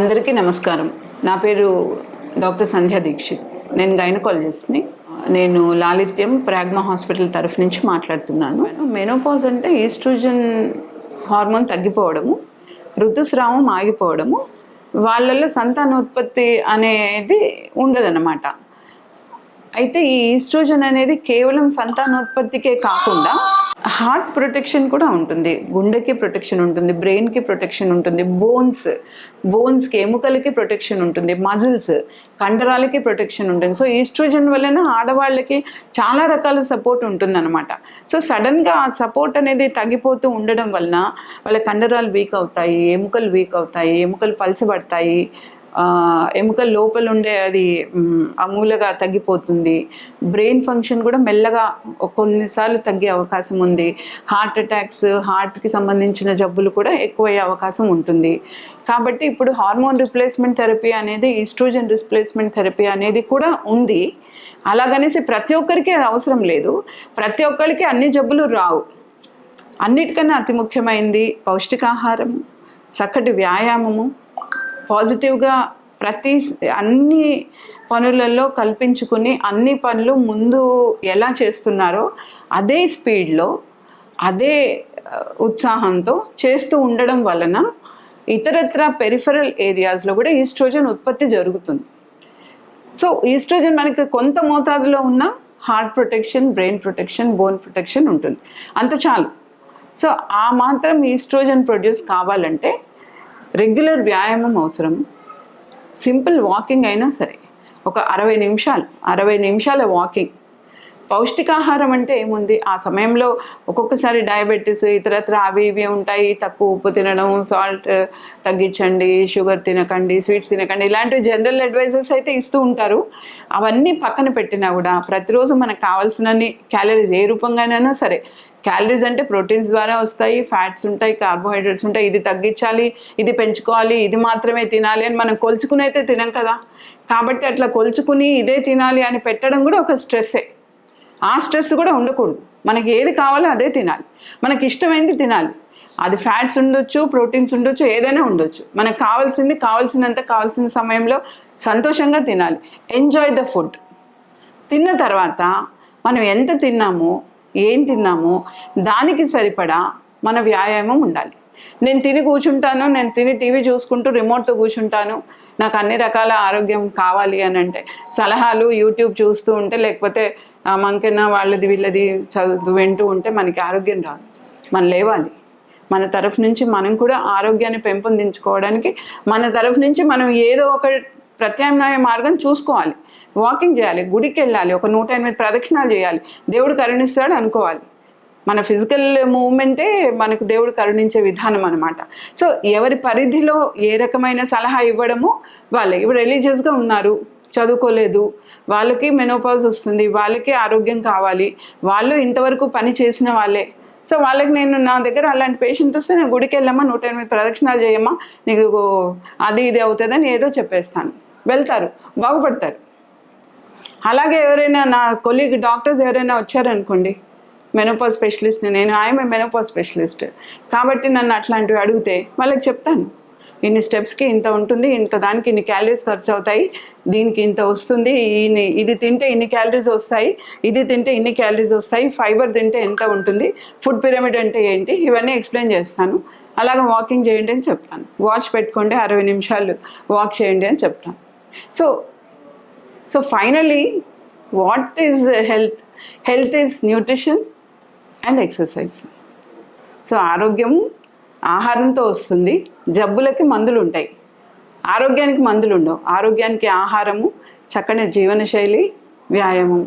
అందరికీ నమస్కారం. నా పేరు డాక్టర్ సంధ్యా దీక్షిత్. నేను గైనకాలజిస్ట్ని. నేను లాలిత్యం ప్రాగ్మా హాస్పిటల్ తరఫు నుంచి మాట్లాడుతున్నాను. మెనోపాజ్ అంటే ఈస్ట్రోజన్ హార్మోన్ తగ్గిపోవడము ఋతుస్రావం ఆగిపోవడము వాళ్ళల్లో సంతానోత్పత్తి అనేది ఉండదన్నమాట. అయితే ఈ ఈస్ట్రోజన్ అనేది కేవలం సంతానోత్పత్తికే కాకుండా హార్ట్ ప్రొటెక్షన్ కూడా ఉంటుంది. గుండెకి ప్రొటెక్షన్ ఉంటుంది బ్రెయిన్కి ప్రొటెక్షన్ ఉంటుంది బోన్స్ బోన్స్కి ఎముకలకి ప్రొటెక్షన్ ఉంటుంది మజిల్స్ కండరాలకి ప్రొటెక్షన్ ఉంటుంది. సో ఈస్ట్రోజన్ వలన ఆడవాళ్ళకి చాలా రకాల సపోర్ట్ ఉంటుందన్నమాట. సో సడన్గా ఆ సపోర్ట్ అనేది తగ్గిపోతూ ఉండడం వలన వాళ్ళ కండరాలు వీక్ అవుతాయి ఎముకలు వీక్ అవుతాయి ఎముకలు పలసబడతాయి ఎముక లోపల ఉండే అది మ్, అమూలగా తగ్గిపోతుంది. బ్రెయిన్ ఫంక్షన్ కూడా మెల్లగా కొన్నిసార్లు తగ్గే అవకాశం ఉంది. హార్ట్ అటాక్స్ హార్ట్కి సంబంధించిన జబ్బులు కూడా ఎక్కువయ్యే అవకాశం ఉంటుంది. కాబట్టి ఇప్పుడు హార్మోన్ రిప్లేస్మెంట్ థెరపీ అనేది ఈస్ట్రోజన్ రిప్లేస్మెంట్ థెరపీ అనేది కూడా ఉంది. అలాగనేసి ప్రతి ఒక్కరికి అది అవసరం లేదు. ప్రతి ఒక్కరికి అన్ని జబ్బులు రావు. అన్నిటికన్నా అతి ముఖ్యమైనది పౌష్టికాహారం చక్కటి వ్యాయామము పాజిటివ్గా ప్రతి అన్ని పనులలో కల్పించుకుని అన్ని పనులు ముందు ఎలా చేస్తున్నారో అదే స్పీడ్లో అదే ఉత్సాహంతో చేస్తూ ఉండడం వలన ఇతరత్ర పెరిఫరల్ ఏరియాస్లో కూడా ఈస్ట్రోజన్ ఉత్పత్తి జరుగుతుంది. సో ఈస్ట్రోజన్ మనకి కొంత మోతాదులో ఉన్న heart protection brain protection bone protection ఉంటుంది. అంత చాలు. సో ఆ మాత్రం ఈస్ట్రోజన్ ప్రొడ్యూస్ కావాలంటే రెగ్యులర్ వ్యాయామం అవసరం. సింపుల్ వాకింగ్ అయినా సరే. ఒక అరవై నిమిషాలు అరవై నిమిషాల వాకింగ్. పౌష్టికాహారం అంటే ఏముంది? ఆ సమయంలో ఒక్కొక్కసారి డయాబెటీస్ ఇతరత్ర అవి ఇవి ఉంటాయి. తక్కువ ఉప్పు తినడం సాల్ట్ తగ్గించండి షుగర్ తినకండి స్వీట్స్ తినకండి ఇలాంటివి జనరల్ అడ్వైజెస్ అయితే ఇస్తూ ఉంటారు. అవన్నీ పక్కన పెట్టినా కూడా ప్రతిరోజు మనకు కావాల్సినన్ని క్యాలరీస్ ఏ రూపంగానైనా సరే క్యాలరీస్ అంటే ప్రోటీన్స్ ద్వారా వస్తాయి ఫ్యాట్స్ ఉంటాయి కార్బోహైడ్రేట్స్ ఉంటాయి. ఇది తగ్గించాలి ఇది పెంచుకోవాలి ఇది మాత్రమే తినాలి అని మనం కొలుచుకుని అయితే తినం కదా. కాబట్టి అట్లా కొలుచుకుని ఇదే తినాలి అని పెట్టడం కూడా ఒక స్ట్రెస్సే. ఆ స్ట్రెస్ కూడా ఉండకూడదు. మనకి ఏది కావాలో అదే తినాలి. మనకి ఇష్టమైంది తినాలి. అది ఫ్యాట్స్ ఉండొచ్చు ప్రోటీన్స్ ఉండొచ్చు ఏదైనా ఉండొచ్చు. మనకు కావాల్సింది కావాల్సినంత కావాల్సిన సమయంలో సంతోషంగా తినాలి. ఎంజాయ్ ద ఫుడ్ తిన్న తర్వాత మనం ఎంత తిన్నామో ఏం తిన్నామో దానికి సరిపడా మన వ్యాయామం ఉండాలి. నేను తిని కూర్చుంటాను నేను తిని టీవీ చూసుకుంటూ రిమోట్తో కూర్చుంటాను. నాకు అన్ని రకాల ఆరోగ్యం కావాలి అని అంటే సలహాలు యూట్యూబ్ చూస్తూ ఉంటే లేకపోతే ఆ వాళ్ళది వీళ్ళది చదువు వింటూ ఉంటే మనకి ఆరోగ్యం రాదు. మనం లేవాలి. మన తరఫు నుంచి మనం కూడా ఆరోగ్యాన్ని పెంపొందించుకోవడానికి మన తరఫు నుంచి మనం ఏదో ఒక ప్రత్యామ్నాయ మార్గం చూసుకోవాలి. వాకింగ్ చేయాలి గుడికి వెళ్ళాలి ఒక నూట ఎనిమిది ప్రదక్షిణాలు చేయాలి. దేవుడు కరుణిస్తాడు అనుకోవాలి. మన ఫిజికల్ మూమెంటే మనకు దేవుడు కరుణించే విధానం అనమాట సో ఎవరి పరిధిలో ఏ రకమైన సలహా ఇవ్వడము వాళ్ళే. ఇప్పుడు రిలీజియస్గా ఉన్నారు. చదువుకోలేదు. వాళ్ళకి మెనోపాజ్ వస్తుంది. వాళ్ళకి ఆరోగ్యం కావాలి. వాళ్ళు ఇంతవరకు పని చేసిన వాళ్ళే. సో వాళ్ళకి నేను నా దగ్గర అలాంటి పేషెంట్ వస్తే నేను గుడికి వెళ్ళమ్మా నూట ఎనిమిది ప్రదక్షిణాలు చేయమ్మా నీకు అది ఇది అవుతుందని ఏదో చెప్పేస్తాను. వెళ్తారు. బాగుపడతారు. అలాగే ఎవరైనా నా కొలీగ్ డాక్టర్స్ ఎవరైనా వచ్చారనుకోండి మెనోపాజ్ స్పెషలిస్ట్ నేను ఆయమే మెనోపాజ్ స్పెషలిస్ట్ కాబట్టి నన్ను అట్లాంటివి అడిగితే వాళ్ళకి చెప్తాను. ఇన్ని స్టెప్స్కి ఇంత ఉంటుంది ఇంత దానికి ఇన్ని క్యాలరీస్ ఖర్చు అవుతాయి దీనికి ఇంత వస్తుంది ఇన్ని ఇది తింటే ఇన్ని క్యాలరీస్ వస్తాయి ఇది తింటే ఇన్ని క్యాలరీస్ వస్తాయి ఫైబర్ తింటే ఎంత ఉంటుంది ఫుడ్ పిరమిడ్ అంటే ఏంటి ఇవన్నీ ఎక్స్ప్లెయిన్ చేస్తాను. అలాగే వాకింగ్ చేయండి అని చెప్తాను. వాచ్ పెట్టుకోండి అరవై నిమిషాలు వాక్ చేయండి అని చెప్తాను. So so finally what is health health is nutrition and exercise so ఆరోగ్యము ఆహారంతో వస్తుంది జబ్బులకి మందులు ఉంటాయి ఆరోగ్యానికి మందులు ఉండవు ఆరోగ్యానికి ఆహారము చక్కని జీవనశైలి వ్యాయామం.